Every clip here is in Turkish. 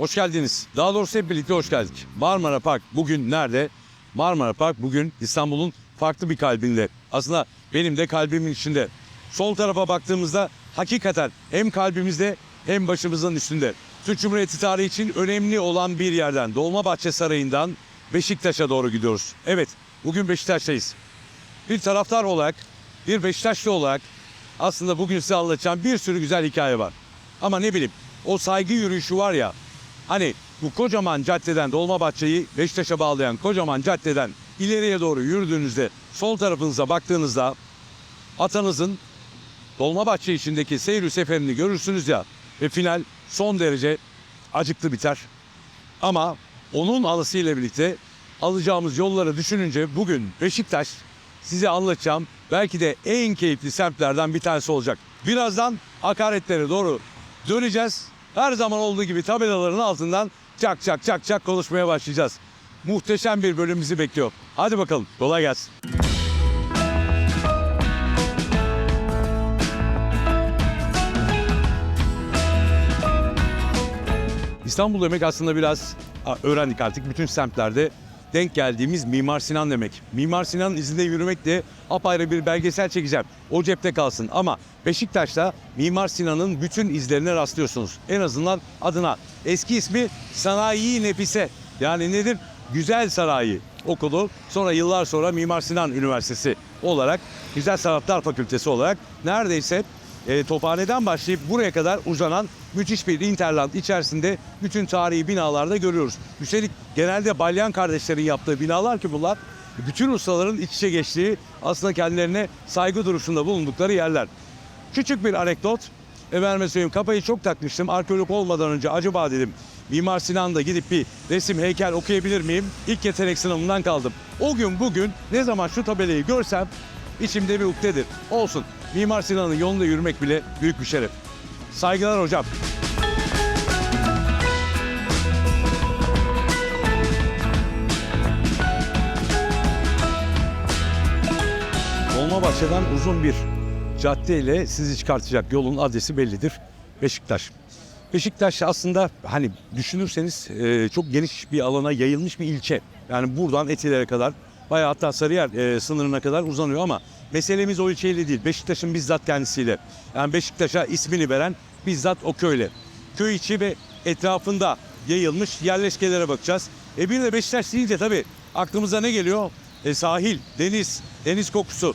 Hoş geldiniz. Daha doğrusu hep birlikte hoş geldik. Marmara Park bugün nerede? Marmara Park bugün İstanbul'un farklı bir kalbinde. Aslında benim de kalbimin içinde. Sol tarafa baktığımızda hakikaten hem kalbimizde hem başımızın üstünde. Türk Cumhuriyeti tarihi için önemli olan bir yerden Dolmabahçe Sarayı'ndan Beşiktaş'a doğru gidiyoruz. Evet, bugün Beşiktaş'tayız. Bir taraftar olarak, bir Beşiktaşlı olarak aslında bugün size anlatacağım bir sürü güzel hikaye var. Ama ne bileyim o saygı yürüyüşü var ya hani bu kocaman caddeden Dolmabahçe'yi Beşiktaş'a bağlayan kocaman caddeden ileriye doğru yürüdüğünüzde sol tarafınıza baktığınızda atanızın Dolmabahçe içindeki seyir seferini görürsünüz ya ve final son derece acıklı biter. Ama onun anısıyla birlikte alacağımız yolları düşününce bugün Beşiktaş size anlatacağım belki de en keyifli semtlerden bir tanesi olacak. Birazdan hakaretlere doğru döneceğiz. Her zaman olduğu gibi tabelaların altından çak çak çak çak konuşmaya başlayacağız. Muhteşem bir bölüm bizi bekliyor. Hadi bakalım kolay gelsin. İstanbul demek aslında biraz öğrendik artık bütün semtlerde denk geldiğimiz Mimar Sinan demek. Mimar Sinan'ın izinde yürümek de apayrı bir belgesel çekeceğim. O cepte kalsın ama Beşiktaş'ta Mimar Sinan'ın bütün izlerine rastlıyorsunuz. En azından adına. Eski ismi Sanayi Nefise. Yani nedir? Güzel Sanayi okulu. Sonra yıllar sonra Mimar Sinan Üniversitesi olarak Güzel Sanatlar Fakültesi olarak neredeyse e, Tophane'den başlayıp buraya kadar uzanan müthiş bir interland içerisinde bütün tarihi binalarda görüyoruz. Üstelik genelde Balyan kardeşlerin yaptığı binalar ki bunlar bütün ustaların iç içe geçtiği aslında kendilerine saygı duruşunda bulundukları yerler. Küçük bir anekdot. Efendime söyleyeyim kafayı çok takmıştım. Arkeolog olmadan önce acaba dedim Mimar Sinan'da gidip bir resim heykel okuyabilir miyim? İlk yetenek sınavından kaldım. O gün bugün ne zaman şu tabelayı görsem içimde bir ukdedir. Olsun. Mimar Sinan'ın yolunda yürümek bile büyük bir şeref. Saygılar hocam. Dolmabahçe'den uzun bir caddeyle sizi çıkartacak yolun adresi bellidir. Beşiktaş. Beşiktaş aslında hani düşünürseniz e, çok geniş bir alana yayılmış bir ilçe. Yani buradan Etiler'e kadar bayağı hatta Sarıyer e, sınırına kadar uzanıyor ama meselemiz o ilçeyle değil. Beşiktaş'ın bizzat kendisiyle. Yani Beşiktaş'a ismini veren bizzat o köyle. Köy içi ve etrafında yayılmış yerleşkelere bakacağız. E bir de Beşiktaş deyince tabii aklımıza ne geliyor? E, sahil, deniz, deniz kokusu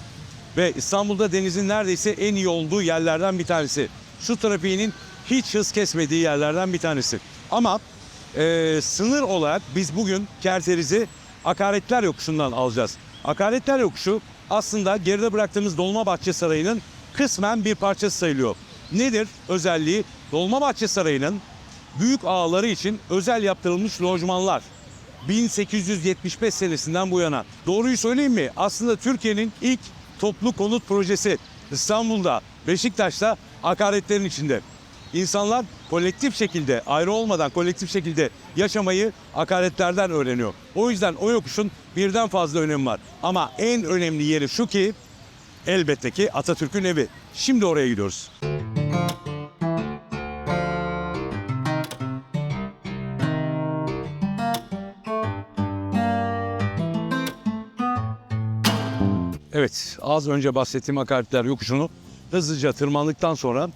ve İstanbul'da denizin neredeyse en iyi olduğu yerlerden bir tanesi. Su trafiğinin hiç hız kesmediği yerlerden bir tanesi. Ama e, sınır olarak biz bugün Kerteriz'i Akaretler Yokuşu'ndan alacağız. Akaretler Yokuşu aslında geride bıraktığımız Dolmabahçe Sarayı'nın kısmen bir parçası sayılıyor. Nedir özelliği? Dolmabahçe Sarayı'nın büyük ağaları için özel yaptırılmış lojmanlar. 1875 senesinden bu yana. Doğruyu söyleyeyim mi? Aslında Türkiye'nin ilk toplu konut projesi İstanbul'da, Beşiktaş'ta akaretlerin içinde. İnsanlar kolektif şekilde, ayrı olmadan kolektif şekilde yaşamayı akaretlerden öğreniyor. O yüzden o yokuşun birden fazla önemi var. Ama en önemli yeri şu ki elbette ki Atatürk'ün evi. Şimdi oraya gidiyoruz. Evet, az önce bahsettiğim hakaretler yokuşunu hızlıca tırmandıktan sonra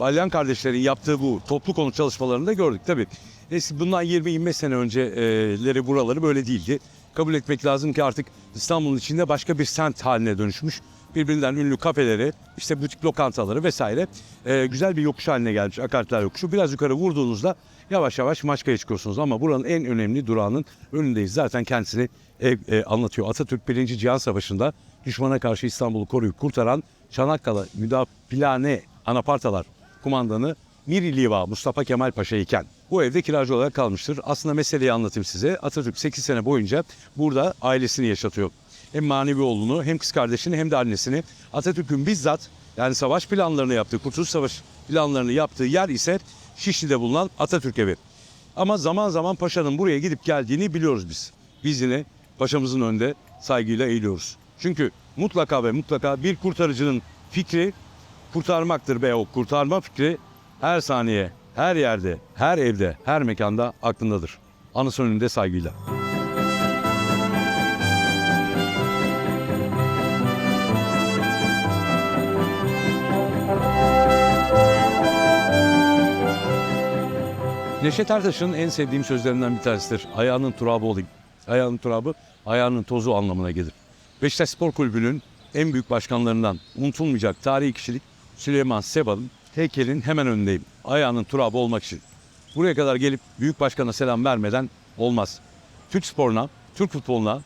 Balyan kardeşlerin yaptığı bu toplu konut çalışmalarını da gördük. Tabii eski bundan 20-25 sene önceleri buraları böyle değildi. Kabul etmek lazım ki artık İstanbul'un içinde başka bir semt haline dönüşmüş. Birbirinden ünlü kafeleri, işte butik lokantaları vesaire e, güzel bir yokuş haline gelmiş akaretler yokuşu. Biraz yukarı vurduğunuzda yavaş yavaş Maçka'ya çıkıyorsunuz ama buranın en önemli durağının önündeyiz. Zaten kendisini e, e, anlatıyor. Atatürk 1. Cihan Savaşı'nda düşmana karşı İstanbul'u koruyup kurtaran Çanakkale Müdafilane Anapartalar kumandanı Miri Liva Mustafa Kemal Paşa iken bu evde kiracı olarak kalmıştır. Aslında meseleyi anlatayım size. Atatürk 8 sene boyunca burada ailesini yaşatıyor. Hem manevi oğlunu hem kız kardeşini hem de annesini. Atatürk'ün bizzat yani savaş planlarını yaptığı, Kurtuluş Savaşı planlarını yaptığı yer ise Şişli'de bulunan Atatürk evi. Ama zaman zaman paşanın buraya gidip geldiğini biliyoruz biz. Biz yine paşamızın önünde saygıyla eğiliyoruz. Çünkü mutlaka ve mutlaka bir kurtarıcının fikri kurtarmaktır ve o kurtarma fikri her saniye, her yerde, her evde, her mekanda aklındadır. Anısı önünde saygıyla. Neşet Ertaş'ın en sevdiğim sözlerinden bir tanesidir. Ayağının turabı olayım. Ayağının turabı, ayağının tozu anlamına gelir. Beşiktaş Spor Kulübü'nün en büyük başkanlarından unutulmayacak tarihi kişilik Süleyman Seba'nın heykelin hemen önündeyim. Ayağının turabı olmak için. Buraya kadar gelip büyük başkana selam vermeden olmaz. Türk sporuna, Türk futboluna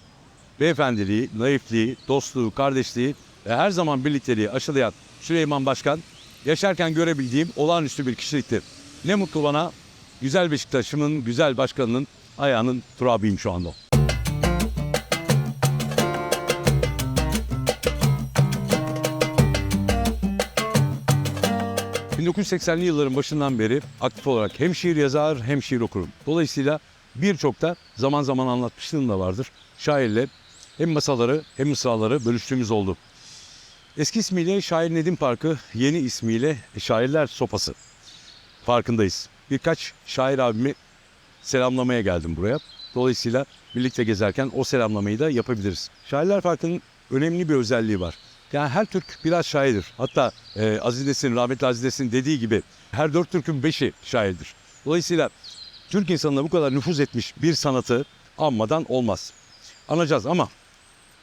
beyefendiliği, naifliği, dostluğu, kardeşliği ve her zaman birlikteliği aşılayan Süleyman Başkan yaşarken görebildiğim olağanüstü bir kişiliktir. Ne mutlu bana güzel Beşiktaş'ımın, güzel başkanının ayağının turabıyım şu anda. 1980'li yılların başından beri aktif olarak hem şiir yazar hem şiir okurum. Dolayısıyla birçok da zaman zaman anlatmışlığım da vardır. Şairle hem masaları hem mısraları bölüştüğümüz oldu. Eski ismiyle Şair Nedim Parkı, yeni ismiyle Şairler Sopası. Farkındayız. Birkaç şair abimi selamlamaya geldim buraya. Dolayısıyla birlikte gezerken o selamlamayı da yapabiliriz. Şairler Parkı'nın önemli bir özelliği var. Yani her Türk biraz şairdir. Hatta e, Aziz Nesin, rahmetli Aziz Nesin dediği gibi her dört Türk'ün beşi şairdir. Dolayısıyla Türk insanına bu kadar nüfuz etmiş bir sanatı anmadan olmaz. Anacağız ama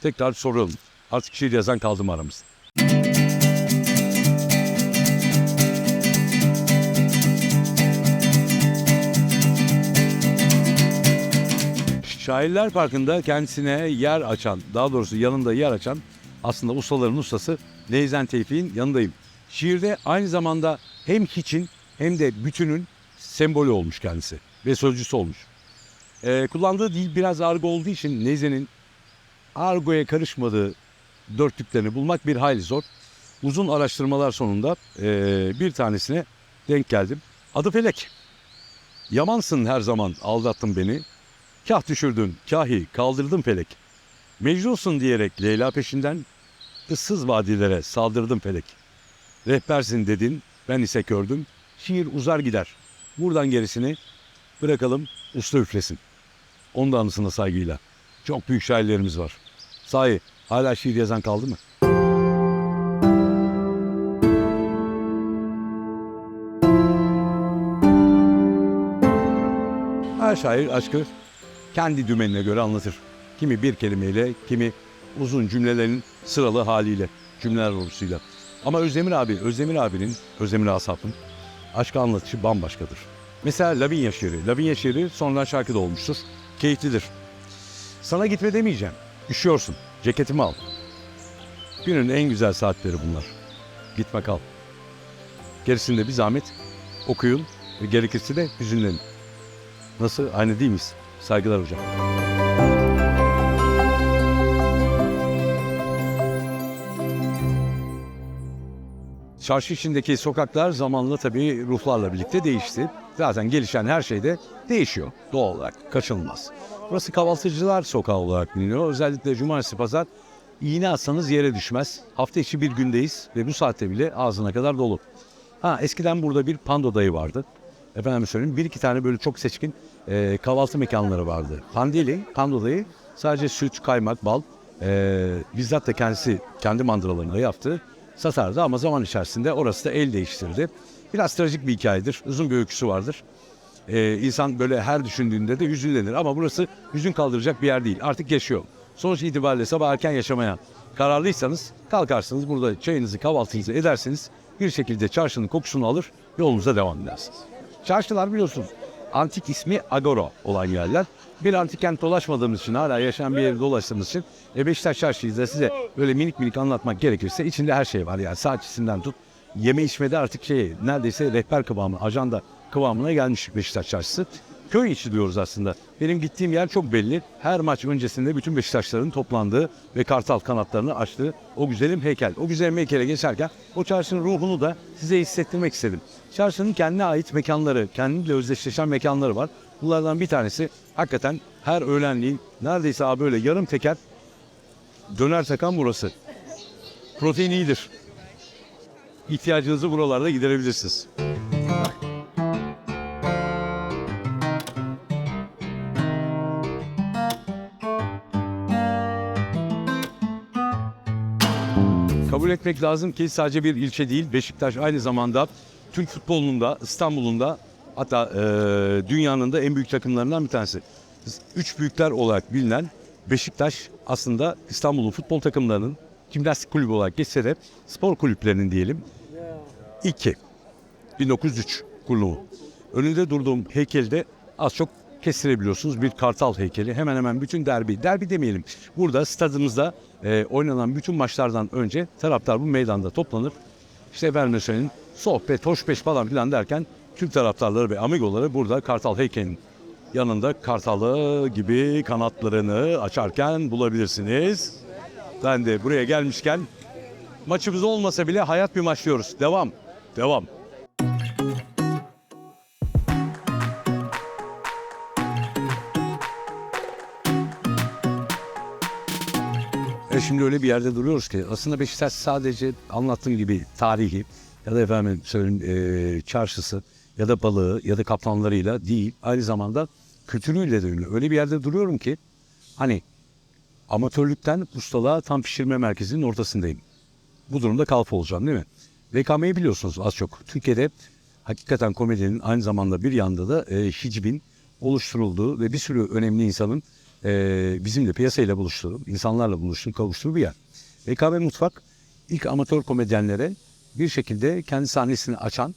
tekrar soralım. Artık şiir yazan kaldı mı aramızda? Şairler Parkı'nda kendisine yer açan, daha doğrusu yanında yer açan aslında ustaların ustası Neyzen Tevfik'in yanındayım. Şiirde aynı zamanda hem hiçin hem de bütünün sembolü olmuş kendisi ve sözcüsü olmuş. Ee, kullandığı dil biraz argo olduğu için Neyzen'in argoya karışmadığı dörtlüklerini bulmak bir hayli zor. Uzun araştırmalar sonunda ee, bir tanesine denk geldim. Adı Felek. Yamansın her zaman aldattın beni. Kah düşürdün, kahi kaldırdın felek. Mecnunsun diyerek Leyla peşinden ıssız vadilere saldırdım felek. Rehbersin dedin, ben ise gördüm. Şiir uzar gider. Buradan gerisini bırakalım usta üflesin. Onun da anısına saygıyla. Çok büyük şairlerimiz var. Sahi hala şiir yazan kaldı mı? Her şair aşkı kendi dümenine göre anlatır. Kimi bir kelimeyle, kimi uzun cümlelerin sıralı haliyle, cümleler ordusuyla. Ama Özdemir abi, Özdemir abinin, Özdemir Asaf'ın aşkı anlatışı bambaşkadır. Mesela Lavinia şiiri. Lavinia şiiri sonradan şarkı da olmuştur. Keyiflidir. Sana gitme demeyeceğim. Üşüyorsun. Ceketimi al. Günün en güzel saatleri bunlar. Gitme kal. Gerisinde bir zahmet okuyun ve gerekirse de hüzünlenin. Nasıl? Aynı değil miyiz? Saygılar hocam. Çarşı içindeki sokaklar zamanla tabii ruhlarla birlikte değişti. Zaten gelişen her şey de değişiyor doğal olarak, kaçınılmaz. Burası kahvaltıcılar sokağı olarak biliniyor. Özellikle cumartesi pazar iğne atsanız yere düşmez. Hafta içi bir gündeyiz ve bu saatte bile ağzına kadar dolu. Ha eskiden burada bir pando dayı vardı. Efendim söyleyeyim bir iki tane böyle çok seçkin e, kahvaltı mekanları vardı. Pandeli, pando dayı sadece süt, kaymak, bal e, bizzat da kendisi kendi mandıralarını yaptı satardı ama zaman içerisinde orası da el değiştirdi. Biraz trajik bir hikayedir. Uzun bir öyküsü vardır. Ee, insan böyle her düşündüğünde de hüzünlenir ama burası hüzün kaldıracak bir yer değil. Artık yaşıyor. Sonuç itibariyle sabah erken yaşamaya kararlıysanız kalkarsınız burada çayınızı kahvaltınızı edersiniz. Bir şekilde çarşının kokusunu alır yolunuza devam edersiniz. Çarşılar biliyorsunuz antik ismi Agora olan yerler. Bir antik kent dolaşmadığımız için hala yaşayan bir yeri dolaştığımız için e Beşiktaş Çarşı'yı da size böyle minik minik anlatmak gerekirse içinde her şey var yani saatçisinden tut yeme içmede artık şey neredeyse rehber kıvamı, ajanda kıvamına gelmiş Beşiktaş Çarşısı. Köy içi diyoruz aslında. Benim gittiğim yer çok belli. Her maç öncesinde bütün Beşiktaşların toplandığı ve kartal kanatlarını açtığı o güzelim heykel. O güzelim heykele geçerken o çarşının ruhunu da size hissettirmek istedim. Çarşının kendine ait mekanları, kendiyle özdeşleşen mekanları var. Bunlardan bir tanesi hakikaten her öğlenliğin neredeyse abi böyle yarım teker döner takan burası. Protein iyidir. İhtiyacınızı buralarda giderebilirsiniz. Etmek lazım ki sadece bir ilçe değil Beşiktaş aynı zamanda Türk futbolunun da İstanbul'un da hatta e, dünyanın da en büyük takımlarından bir tanesi. Üç büyükler olarak bilinen Beşiktaş aslında İstanbul'un futbol takımlarının jimnastik kulübü olarak geçse de spor kulüplerinin diyelim ilki. 1903 kurulumu. Önünde durduğum heykelde az çok kestirebiliyorsunuz. Bir kartal heykeli. Hemen hemen bütün derbi, derbi demeyelim. Burada stadımızda e, oynanan bütün maçlardan önce taraftar bu meydanda toplanır. İşte efendime söyleyeyim sohbet, hoşbeş falan filan derken Türk taraftarları ve amigoları burada kartal heykelinin yanında kartalı gibi kanatlarını açarken bulabilirsiniz. Ben de buraya gelmişken maçımız olmasa bile hayat bir maç diyoruz. Devam, devam. E şimdi öyle bir yerde duruyoruz ki aslında Beşiktaş sadece anlattığım gibi tarihi ya da efendim söyleyeyim e, çarşısı ya da balığı ya da kaplanlarıyla değil aynı zamanda kültürüyle de ünlü. Öyle bir yerde duruyorum ki hani amatörlükten ustalığa tam pişirme merkezinin ortasındayım. Bu durumda kalfa olacağım değil mi? VKM'yi biliyorsunuz az çok. Türkiye'de hakikaten komedinin aynı zamanda bir yanda da e, hicbin oluşturulduğu ve bir sürü önemli insanın e, bizimle piyasayla buluştuğu, insanlarla buluştuğu, kavuştuğu bir yer. VKM Mutfak ilk amatör komedyenlere bir şekilde kendi sahnesini açan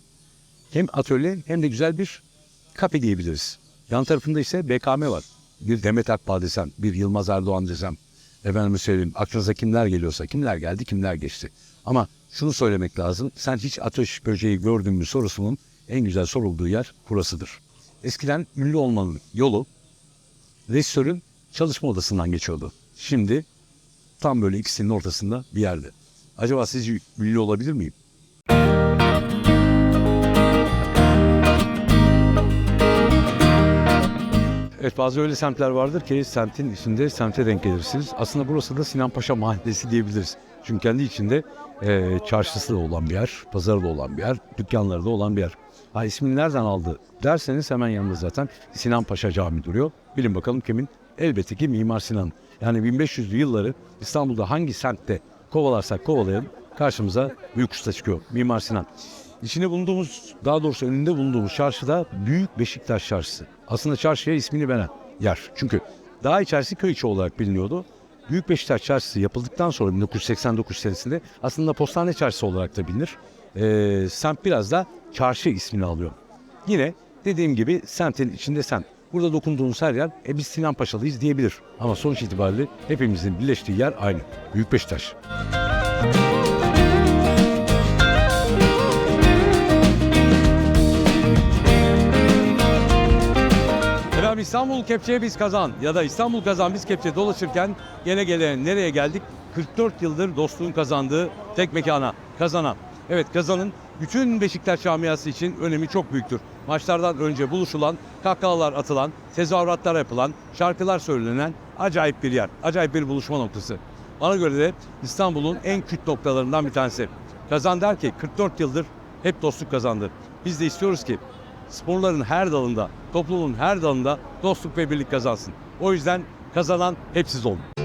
hem atölye hem de güzel bir kafe diyebiliriz. Yan tarafında ise BKM var. Bir Demet Akbağ desem, bir Yılmaz Erdoğan desem, efendim söyleyeyim aklınıza kimler geliyorsa, kimler geldi, kimler geçti. Ama şunu söylemek lazım, sen hiç ateş böceği gördün mü sorusunun en güzel sorulduğu yer burasıdır. Eskiden ünlü olmanın yolu rejisörün çalışma odasından geçiyordu. Şimdi tam böyle ikisinin ortasında bir yerde. Acaba sizce ünlü olabilir miyim? Evet bazı öyle semtler vardır ki semtin içinde semte denk gelirsiniz. Aslında burası da Sinan Paşa Mahallesi diyebiliriz. Çünkü kendi içinde e, çarşısı da olan bir yer, pazarı da olan bir yer, dükkanları da olan bir yer. Ha ismini nereden aldı derseniz hemen yanında zaten Sinan Paşa Camii duruyor. Bilin bakalım kimin? Elbette ki Mimar Sinan. Yani 1500'lü yılları İstanbul'da hangi semtte kovalarsak kovalayalım karşımıza büyük usta çıkıyor. Mimar Sinan. İçinde bulunduğumuz, daha doğrusu önünde bulunduğumuz çarşıda Büyük Beşiktaş Çarşısı. Aslında çarşıya ismini veren yer. Çünkü daha içerisi köy içi olarak biliniyordu. Büyük Beşiktaş Çarşısı yapıldıktan sonra 1989 senesinde aslında Postane Çarşısı olarak da bilinir. Ee, semt biraz da çarşı ismini alıyor. Yine dediğim gibi semtin içinde semt. Burada dokunduğunuz her yer e biz Sinan Paşalıyız diyebilir. Ama sonuç itibariyle hepimizin birleştiği yer aynı. Büyük Beşiktaş. Efendim İstanbul Kepçe'ye biz kazan ya da İstanbul kazan biz Kepçe dolaşırken gene gele nereye geldik? 44 yıldır dostluğun kazandığı tek mekana kazana. Evet kazanın bütün Beşiktaş camiası için önemi çok büyüktür. Maçlardan önce buluşulan, kahkahalar atılan, tezahüratlar yapılan, şarkılar söylenen acayip bir yer. Acayip bir buluşma noktası. Bana göre de İstanbul'un en küt noktalarından bir tanesi. Kazan der ki 44 yıldır hep dostluk kazandı. Biz de istiyoruz ki sporların her dalında, toplumun her dalında dostluk ve birlik kazansın. O yüzden kazanan hep siz olun.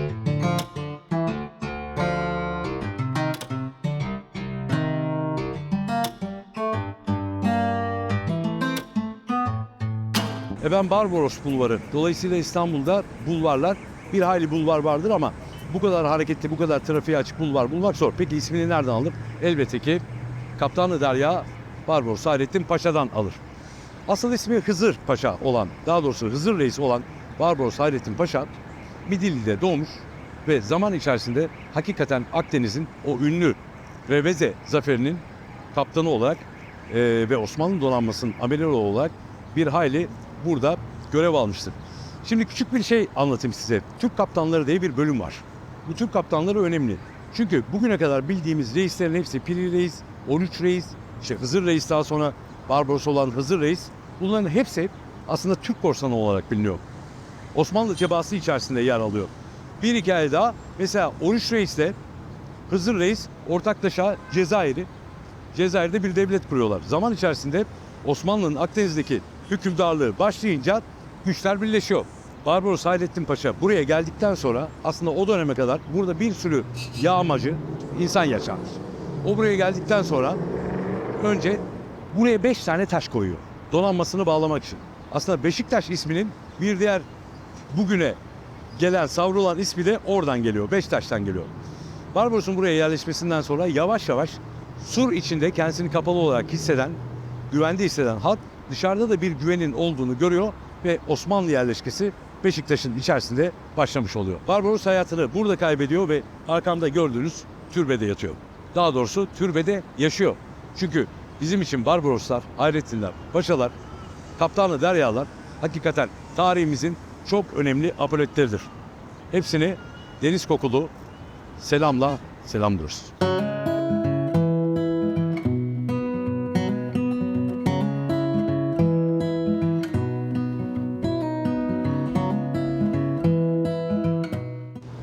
Ben Barbaros Bulvarı. Dolayısıyla İstanbul'da bulvarlar, bir hayli bulvar vardır ama bu kadar hareketli, bu kadar trafiğe açık bulvar bulmak zor. Peki ismini nereden alır? Elbette ki Kaptanı Derya Barbaros Hayrettin Paşa'dan alır. Asıl ismi Hızır Paşa olan, daha doğrusu Hızır Reis olan Barbaros Hayrettin Paşa Midilli'de doğmuş ve zaman içerisinde hakikaten Akdeniz'in o ünlü Reveze zaferinin kaptanı olarak e, ve Osmanlı donanmasının amirali olarak bir hayli burada görev almıştır. Şimdi küçük bir şey anlatayım size. Türk kaptanları diye bir bölüm var. Bu Türk kaptanları önemli. Çünkü bugüne kadar bildiğimiz reislerin hepsi Piri Reis, 13 Reis, işte Hızır Reis daha sonra Barbaros olan Hızır Reis. Bunların hepsi aslında Türk korsanı olarak biliniyor. Osmanlı tebaası içerisinde yer alıyor. Bir hikaye daha mesela 13 Reis ile Hızır Reis ortaklaşa Cezayir'i Cezayir'de bir devlet kuruyorlar. Zaman içerisinde Osmanlı'nın Akdeniz'deki hükümdarlığı başlayınca güçler birleşiyor. Barbaros Hayrettin Paşa buraya geldikten sonra aslında o döneme kadar burada bir sürü yağmacı insan yaşanmış. O buraya geldikten sonra önce buraya 5 tane taş koyuyor. Donanmasını bağlamak için. Aslında Beşiktaş isminin bir diğer bugüne gelen savrulan ismi de oradan geliyor. Beşiktaş'tan geliyor. Barbaros'un buraya yerleşmesinden sonra yavaş yavaş sur içinde kendisini kapalı olarak hisseden, güvende hisseden halk dışarıda da bir güvenin olduğunu görüyor ve Osmanlı yerleşkesi Beşiktaş'ın içerisinde başlamış oluyor. Barbaros hayatını burada kaybediyor ve arkamda gördüğünüz türbede yatıyor. Daha doğrusu türbede yaşıyor. Çünkü bizim için Barbaroslar, Hayrettinler, Paşalar, Kaptanlı Deryalar hakikaten tarihimizin çok önemli apoletleridir. Hepsini deniz kokulu selamla selamlıyoruz.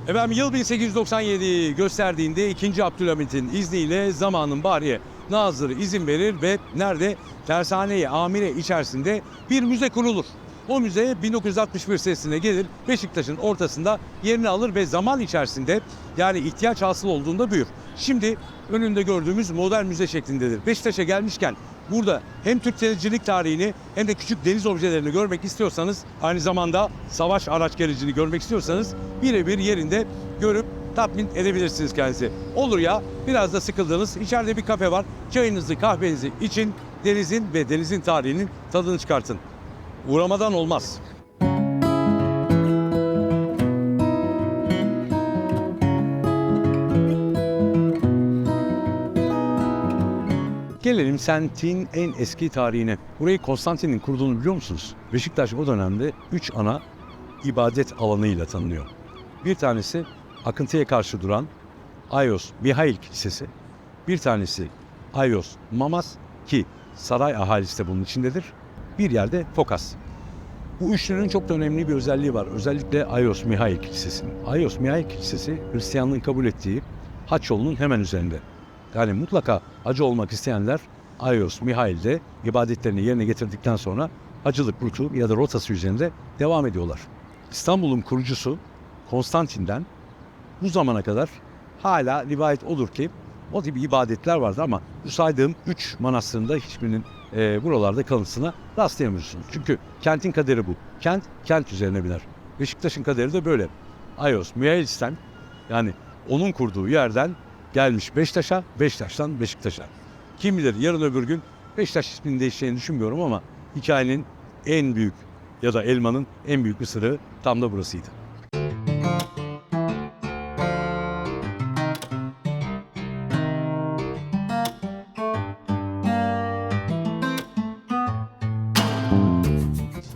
Efendim yıl 1897 gösterdiğinde 2. Abdülhamit'in izniyle zamanın bariye nazırı izin verir ve nerede? Tersane-i Amire içerisinde bir müze kurulur. O müze 1961 senesine gelir, Beşiktaş'ın ortasında yerini alır ve zaman içerisinde yani ihtiyaç hasıl olduğunda büyür. Şimdi önünde gördüğümüz modern müze şeklindedir. Beşiktaş'a gelmişken burada hem Türk denizcilik tarihini hem de küçük deniz objelerini görmek istiyorsanız aynı zamanda savaş araç gericini görmek istiyorsanız birebir yerinde görüp tatmin edebilirsiniz kendinizi. Olur ya biraz da sıkıldınız içeride bir kafe var çayınızı kahvenizi için denizin ve denizin tarihinin tadını çıkartın. Uğramadan olmaz. Gelelim semtin en eski tarihine. Burayı Konstantin'in kurduğunu biliyor musunuz? Beşiktaş o dönemde 3 ana ibadet alanıyla tanınıyor. Bir tanesi akıntıya karşı duran Ayos Mihail Kilisesi. Bir tanesi Ayos Mamas ki saray ahalisi de bunun içindedir. Bir yerde Fokas. Bu üçlünün çok da önemli bir özelliği var. Özellikle Ayos Mihail Kilisesi'nin. Ayos Mihail Kilisesi Hristiyanlığın kabul ettiği haç yolunun hemen üzerinde. Yani mutlaka hacı olmak isteyenler Ayos Mihail'de ibadetlerini yerine getirdikten sonra hacılık rutu ya da rotası üzerinde devam ediyorlar. İstanbul'un kurucusu Konstantin'den bu zamana kadar hala rivayet olur ki o gibi ibadetler vardı ama bu saydığım üç manastırında hiçbirinin e, buralarda kalıntısına rastlayamıyorsunuz. Çünkü kentin kaderi bu. Kent, kent üzerine biner. Beşiktaş'ın kaderi de böyle. Ayos, Müeyyis'ten yani onun kurduğu yerden gelmiş Beşiktaş'a, Beşiktaş'tan Beşiktaş'a. Kim bilir yarın öbür gün Beşiktaş isminin değişeceğini düşünmüyorum ama hikayenin en büyük ya da elmanın en büyük ısırığı tam da burasıydı.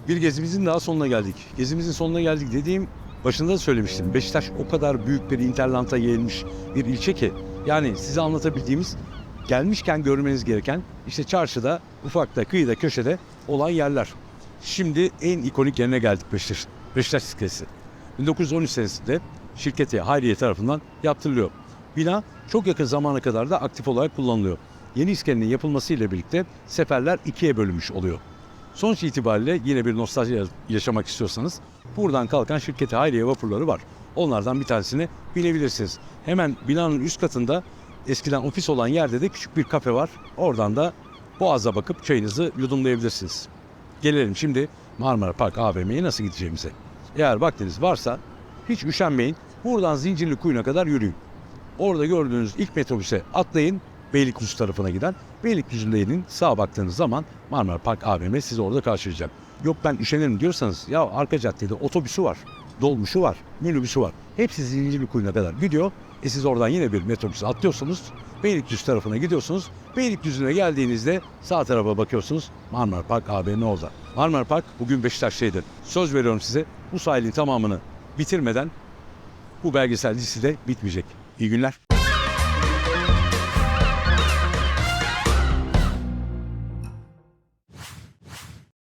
Bir gezimizin daha sonuna geldik. Gezimizin sonuna geldik dediğim başında da söylemiştim. Beşiktaş o kadar büyük bir interlanta yayılmış bir ilçe ki yani size anlatabildiğimiz gelmişken görmeniz gereken işte çarşıda, ufakta, kıyıda, köşede olan yerler. Şimdi en ikonik yerine geldik Beşiktaş. Beşiktaş iskelesi. 1913 senesinde şirketi Hayriye tarafından yaptırılıyor. Bina çok yakın zamana kadar da aktif olarak kullanılıyor. Yeni iskelenin yapılmasıyla birlikte seferler ikiye bölünmüş oluyor. Sonuç itibariyle yine bir nostalji yaşamak istiyorsanız buradan kalkan şirketi Hayriye vapurları var. Onlardan bir tanesini binebilirsiniz. Hemen binanın üst katında eskiden ofis olan yerde de küçük bir kafe var. Oradan da Boğaz'a bakıp çayınızı yudumlayabilirsiniz. Gelelim şimdi Marmara Park AVM'ye nasıl gideceğimize. Eğer vaktiniz varsa hiç üşenmeyin. Buradan Zincirli Kuyu'na kadar yürüyün. Orada gördüğünüz ilk metrobüse atlayın. Beylikdüzü tarafına giden. Beylikdüzü'nün sağa baktığınız zaman Marmara Park AVM sizi orada karşılayacak. Yok ben üşenirim diyorsanız ya arka caddede otobüsü var, dolmuşu var, minibüsü var. Hepsi Zincirli Kuyu'na kadar gidiyor. E siz oradan yine bir metrobüse atlıyorsunuz. Beylikdüzü tarafına gidiyorsunuz. Beylikdüzü'ne geldiğinizde sağ tarafa bakıyorsunuz. Marmara Park AVM orada. Marmara Park bugün Beşiktaş'taydı. Söz veriyorum size bu sahilin tamamını bitirmeden bu belgesel dizisi de bitmeyecek. İyi günler.